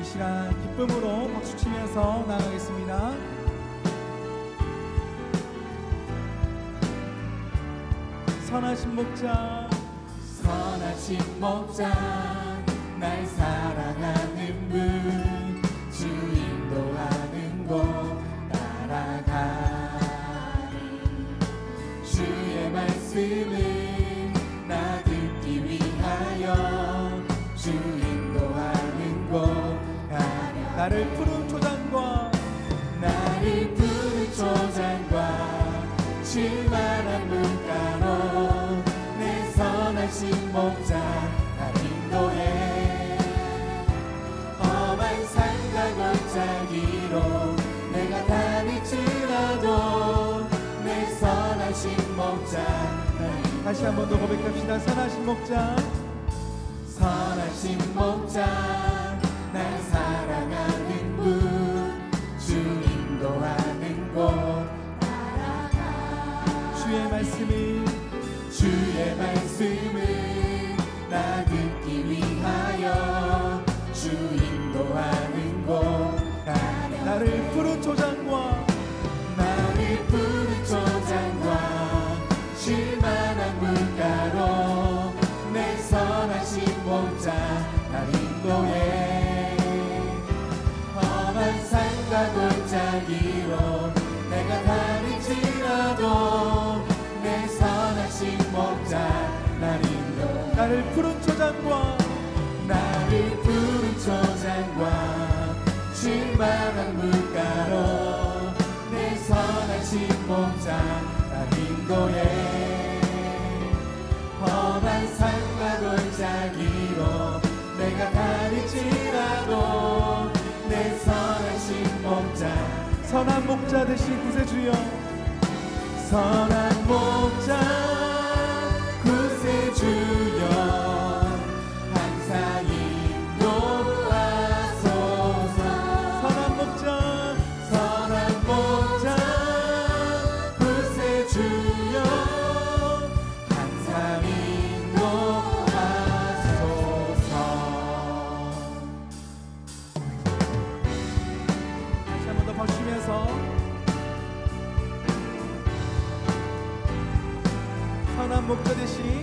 이 시간 기쁨으로 박수 치면서 나가겠습니다. 선하신 목자 선하신 목자 날 사랑하는 분 나를 푸른 초장과 나를 푸른 초장과 실만한 물가로 내 선하신 목자 날 인도해. 험한 산과 골짜기로 내가 다닐지라도 내 선하신 목자 다시 한 번 더 고백합시다. 선하신 목자 선하신 목자 푸른 초장과 나를 푸른 초장과 실만한 물가로 내 선하신 목자 날 인도해 험한 산과 골짜기로 내가 다닐지라도 내 선하신 목자 날 인도해 나를 푸른 험한 산과 골짜기로. 내가 다닐지라도 내 선하신 목자. 선한 목자 되신 구세주여. 선한 목자 더 박수면서. 선한 목자 되신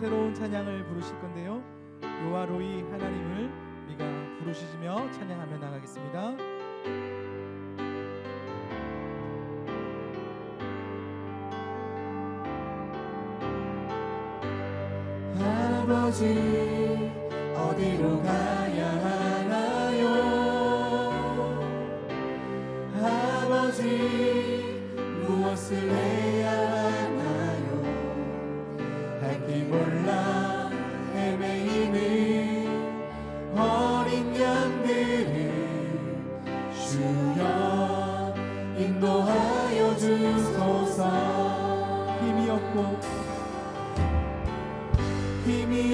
새로운 찬양을 부르실 건데요. 요아로이 하나님을 우리가 부르시며 찬양하며 나가겠습니다. 아버지 어디로 가야 하나요 아버지 무엇을 해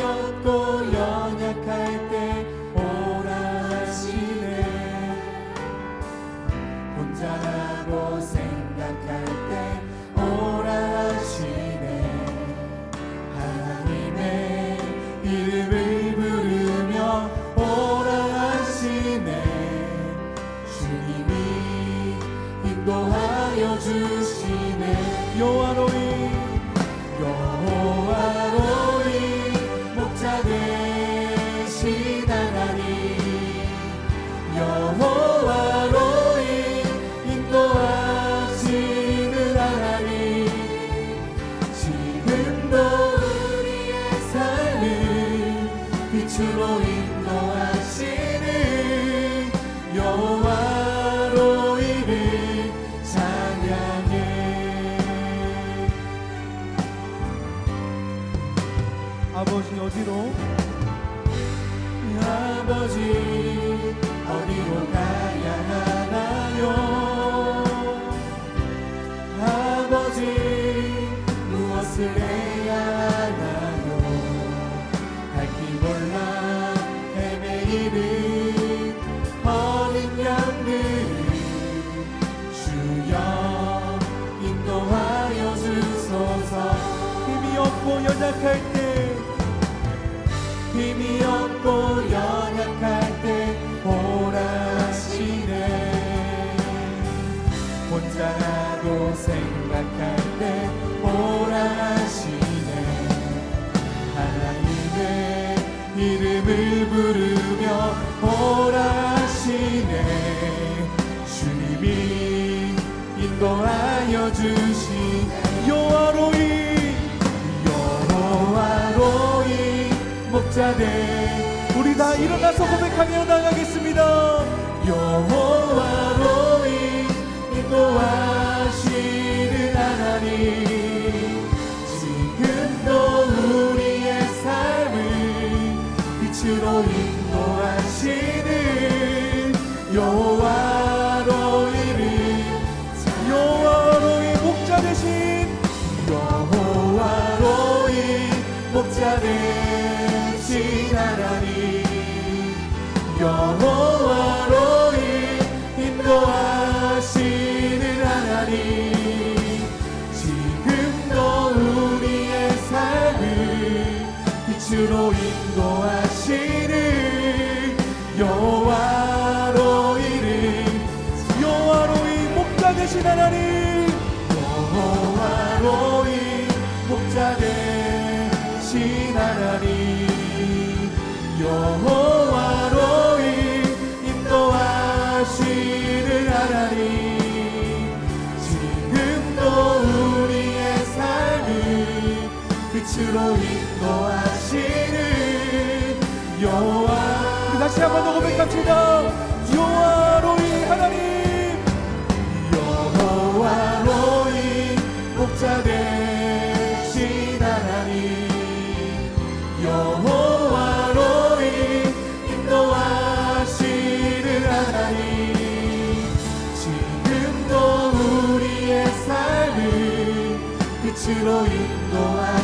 없고 연약할 때 오라 하시네. 혼자라고 생각할 때 오라 하시네. 하나님의 이름을 부르며 오라 하시네. 주님이 인도하여 주시네. 여호와로이 아버지 어디로? 아버지 어디로 가야 하나요? 아버지 무엇을 해야 하나요? 할길 몰라 헤매이는 어린 양들 주여 인도하여 주소서. 힘이 없고 연약할 때 혼자라고 생각할 때 오라 하시네. 하나님의 이름을 부르며 오라 하시네. 주님이 인도하여 주시 요아로이 여호와로이 목자들 우리 다 일어나서 고백하며 나가겠습니다. 여호와로이 인도하시는 하나님 지금도 우리의 삶을 빛으로 인도하시는 여호와로이를 요아로이 목자 대신 여호와로이 목자 되신 하나님 여호 여호와로이 목자 되신 하나님 여호와로이 인도하시는 하나님 지금도 우리의 삶을 빛으로 인도하시는 여호와 다시 한번더 고백합시다. 빛으로 인도하